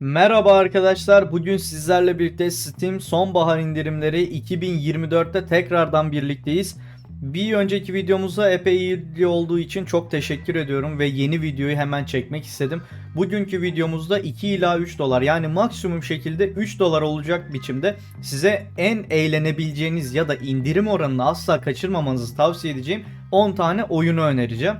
Merhaba arkadaşlar. Bugün sizlerle birlikte Steam sonbahar indirimleri 2024'te tekrardan birlikteyiz. Bir önceki videomuza epey ilgi olduğu için çok teşekkür ediyorum ve yeni videoyu hemen çekmek istedim. Bugünkü videomuzda 2 ila 3 dolar yani maksimum şekilde 3 dolar olacak biçimde size en eğlenebileceğiniz ya da indirim oranını asla kaçırmamanızı tavsiye edeceğim 10 tane oyunu önereceğim.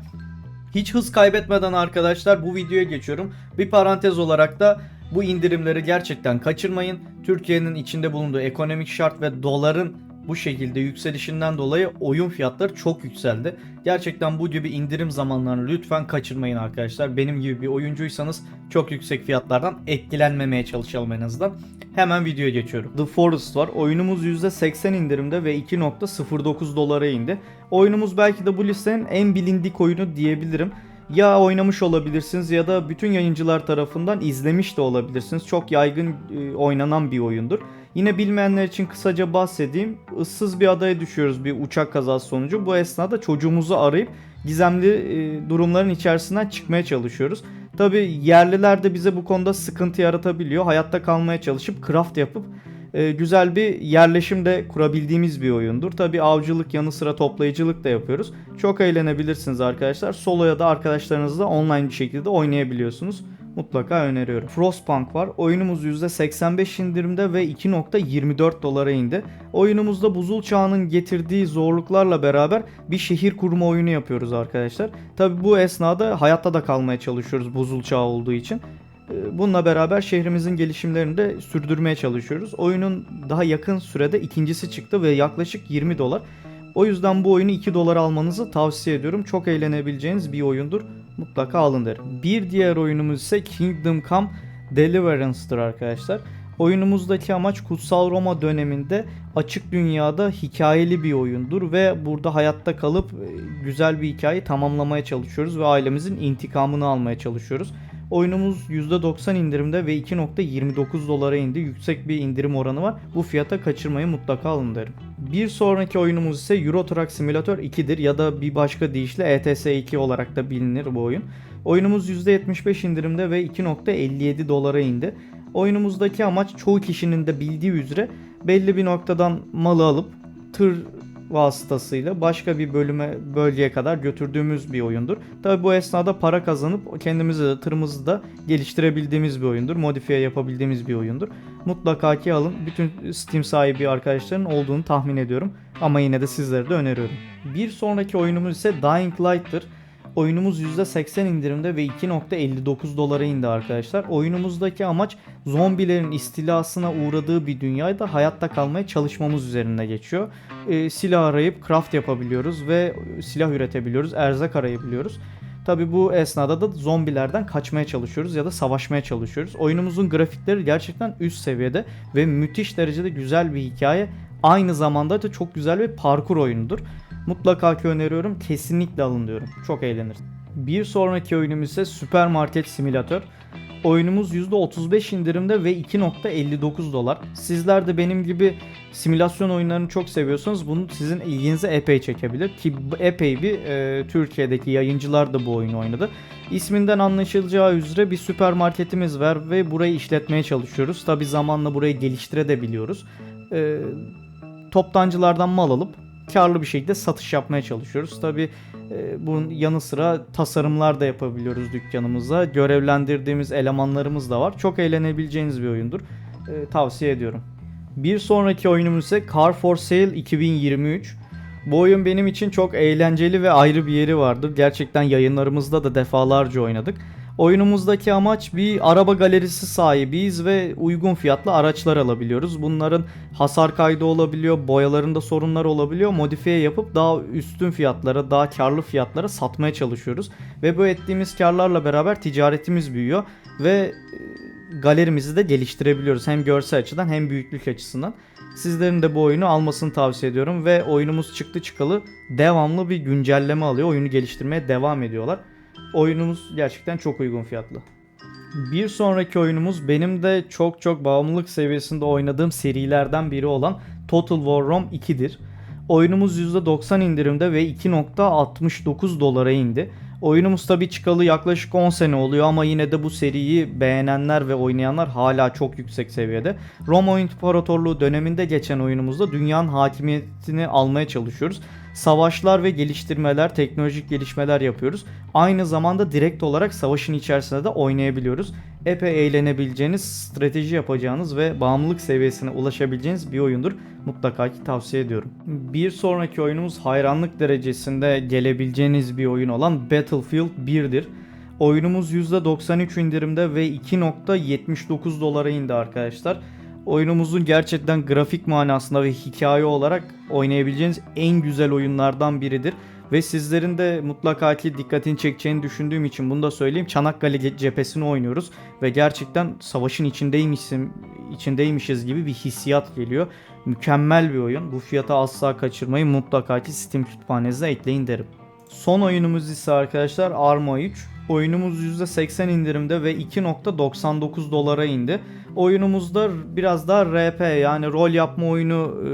Hiç hız kaybetmeden arkadaşlar bu videoya geçiyorum. Bir parantez olarak da bu indirimleri gerçekten kaçırmayın. Türkiye'nin içinde bulunduğu ekonomik şart ve doların bu şekilde yükselişinden dolayı oyun fiyatları çok yükseldi. Gerçekten bu gibi indirim zamanlarını lütfen kaçırmayın arkadaşlar. Benim gibi bir oyuncuysanız çok yüksek fiyatlardan etkilenmemeye çalışalım en azından. Hemen videoya geçiyorum. The Forest var. Oyunumuz %80 indirimde ve 2.09 dolara indi. Oyunumuz belki de bu listenin en bilindik oyunu diyebilirim ya oynamış olabilirsiniz ya da bütün yayıncılar tarafından izlemiş de olabilirsiniz. Çok yaygın e, oynanan bir oyundur. Yine bilmeyenler için kısaca bahsedeyim. Issız bir adaya düşüyoruz bir uçak kazası sonucu. Bu esnada çocuğumuzu arayıp gizemli e, durumların içerisinden çıkmaya çalışıyoruz. Tabi yerliler de bize bu konuda sıkıntı yaratabiliyor. Hayatta kalmaya çalışıp craft yapıp e, güzel bir yerleşim de kurabildiğimiz bir oyundur. Tabi avcılık yanı sıra toplayıcılık da yapıyoruz. Çok eğlenebilirsiniz arkadaşlar. Solo ya da arkadaşlarınızla online bir şekilde oynayabiliyorsunuz. Mutlaka öneriyorum. Frostpunk var. Oyunumuz %85 indirimde ve 2.24 dolara indi. Oyunumuzda buzul çağının getirdiği zorluklarla beraber bir şehir kurma oyunu yapıyoruz arkadaşlar. Tabi bu esnada hayatta da kalmaya çalışıyoruz buzul çağı olduğu için. Ee, Bununla beraber şehrimizin gelişimlerini de sürdürmeye çalışıyoruz. Oyunun daha yakın sürede ikincisi çıktı ve yaklaşık 20 dolar. O yüzden bu oyunu 2 dolar almanızı tavsiye ediyorum. Çok eğlenebileceğiniz bir oyundur. Mutlaka alın derim. Bir diğer oyunumuz ise Kingdom Come Deliverance'dır arkadaşlar. Oyunumuzdaki amaç Kutsal Roma döneminde açık dünyada hikayeli bir oyundur ve burada hayatta kalıp e, güzel bir hikayeyi tamamlamaya çalışıyoruz ve ailemizin intikamını almaya çalışıyoruz. Oyunumuz %90 indirimde ve 2.29 dolara indi. Yüksek bir indirim oranı var. Bu fiyata kaçırmayı mutlaka alın derim. Bir sonraki oyunumuz ise Euro Truck Simulator 2'dir ya da bir başka deyişle ETS 2 olarak da bilinir bu oyun. Oyunumuz %75 indirimde ve 2.57 dolara indi. Oyunumuzdaki amaç çoğu kişinin de bildiği üzere belli bir noktadan malı alıp tır vasıtasıyla başka bir bölüme bölgeye kadar götürdüğümüz bir oyundur. Tabi bu esnada para kazanıp kendimizi de tırımızı da geliştirebildiğimiz bir oyundur. Modifiye yapabildiğimiz bir oyundur. Mutlaka ki alın. Bütün Steam sahibi arkadaşların olduğunu tahmin ediyorum. Ama yine de sizlere de öneriyorum. Bir sonraki oyunumuz ise Dying Light'tır. Oyunumuz %80 indirimde ve 2.59 dolara indi arkadaşlar. Oyunumuzdaki amaç zombilerin istilasına uğradığı bir dünyada hayatta kalmaya çalışmamız üzerine geçiyor. Ee, silah arayıp craft yapabiliyoruz ve silah üretebiliyoruz, erzak arayabiliyoruz. Tabi bu esnada da zombilerden kaçmaya çalışıyoruz ya da savaşmaya çalışıyoruz. Oyunumuzun grafikleri gerçekten üst seviyede ve müthiş derecede güzel bir hikaye. Aynı zamanda da çok güzel bir parkur oyunudur. Mutlaka ki öneriyorum. Kesinlikle alın diyorum. Çok eğlenir. Bir sonraki oyunumuz ise Süpermarket Simülatör. Oyunumuz %35 indirimde ve 2.59 dolar. Sizler de benim gibi simülasyon oyunlarını çok seviyorsanız bunu sizin ilginize epey çekebilir. Ki epey bir e, Türkiye'deki yayıncılar da bu oyunu oynadı. İsminden anlaşılacağı üzere bir süpermarketimiz var ve burayı işletmeye çalışıyoruz. Tabi zamanla burayı geliştirebiliyoruz. E, toptancılardan mal alıp karlı bir şekilde satış yapmaya çalışıyoruz. Tabi e, bunun yanı sıra tasarımlar da yapabiliyoruz dükkanımızda. Görevlendirdiğimiz elemanlarımız da var. Çok eğlenebileceğiniz bir oyundur. E, tavsiye ediyorum. Bir sonraki oyunumuz ise Car for Sale 2023. Bu oyun benim için çok eğlenceli ve ayrı bir yeri vardır. Gerçekten yayınlarımızda da defalarca oynadık. Oyunumuzdaki amaç bir araba galerisi sahibiyiz ve uygun fiyatlı araçlar alabiliyoruz. Bunların hasar kaydı olabiliyor, boyalarında sorunlar olabiliyor. Modifiye yapıp daha üstün fiyatlara, daha karlı fiyatlara satmaya çalışıyoruz. Ve bu ettiğimiz karlarla beraber ticaretimiz büyüyor ve e, galerimizi de geliştirebiliyoruz. Hem görsel açıdan hem büyüklük açısından. Sizlerin de bu oyunu almasını tavsiye ediyorum ve oyunumuz çıktı çıkalı devamlı bir güncelleme alıyor. Oyunu geliştirmeye devam ediyorlar. Oyunumuz gerçekten çok uygun fiyatlı. Bir sonraki oyunumuz benim de çok çok bağımlılık seviyesinde oynadığım serilerden biri olan Total War Rome 2'dir. Oyunumuz %90 indirimde ve 2.69 dolara indi. Oyunumuz tabi çıkalı yaklaşık 10 sene oluyor ama yine de bu seriyi beğenenler ve oynayanlar hala çok yüksek seviyede. Roma İmparatorluğu döneminde geçen oyunumuzda dünyanın hakimiyetini almaya çalışıyoruz. Savaşlar ve geliştirmeler, teknolojik gelişmeler yapıyoruz. Aynı zamanda direkt olarak savaşın içerisinde de oynayabiliyoruz. Epey eğlenebileceğiniz, strateji yapacağınız ve bağımlılık seviyesine ulaşabileceğiniz bir oyundur. Mutlaka ki tavsiye ediyorum. Bir sonraki oyunumuz hayranlık derecesinde gelebileceğiniz bir oyun olan Battlefield 1'dir. Oyunumuz %93 indirimde ve 2.79 dolara indi arkadaşlar. Oyunumuzun gerçekten grafik manasında ve hikaye olarak oynayabileceğiniz en güzel oyunlardan biridir. Ve sizlerin de mutlaka ki dikkatini çekeceğini düşündüğüm için bunu da söyleyeyim. Çanakkale ce- cephesini oynuyoruz ve gerçekten savaşın içindeymişim, içindeymişiz gibi bir hissiyat geliyor. Mükemmel bir oyun. Bu fiyata asla kaçırmayın. Mutlaka ki Steam kütüphanenize ekleyin derim. Son oyunumuz ise arkadaşlar Arma 3. Oyunumuz %80 indirimde ve 2.99 dolara indi. Oyunumuzda biraz daha RP yani rol yapma oyunu e,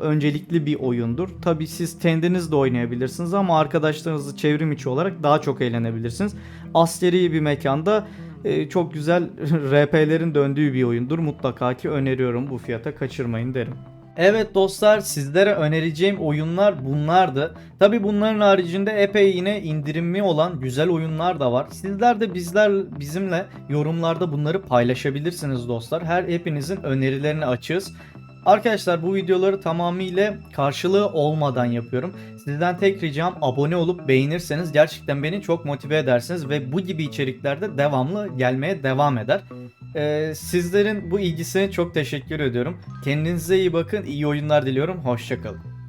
öncelikli bir oyundur. Tabi siz kendiniz de oynayabilirsiniz ama arkadaşlarınızla çevrim içi olarak daha çok eğlenebilirsiniz. Askeri bir mekanda e, çok güzel RP'lerin döndüğü bir oyundur. Mutlaka ki öneriyorum bu fiyata kaçırmayın derim. Evet dostlar sizlere önereceğim oyunlar bunlardı. Tabi bunların haricinde epey yine indirimli olan güzel oyunlar da var. Sizler de bizler bizimle yorumlarda bunları paylaşabilirsiniz dostlar. Her hepinizin önerilerini açığız. Arkadaşlar bu videoları tamamıyla karşılığı olmadan yapıyorum. Sizden tek ricam abone olup beğenirseniz gerçekten beni çok motive edersiniz ve bu gibi içeriklerde devamlı gelmeye devam eder. Ee, sizlerin bu ilgisine çok teşekkür ediyorum. Kendinize iyi bakın, iyi oyunlar diliyorum. Hoşçakalın.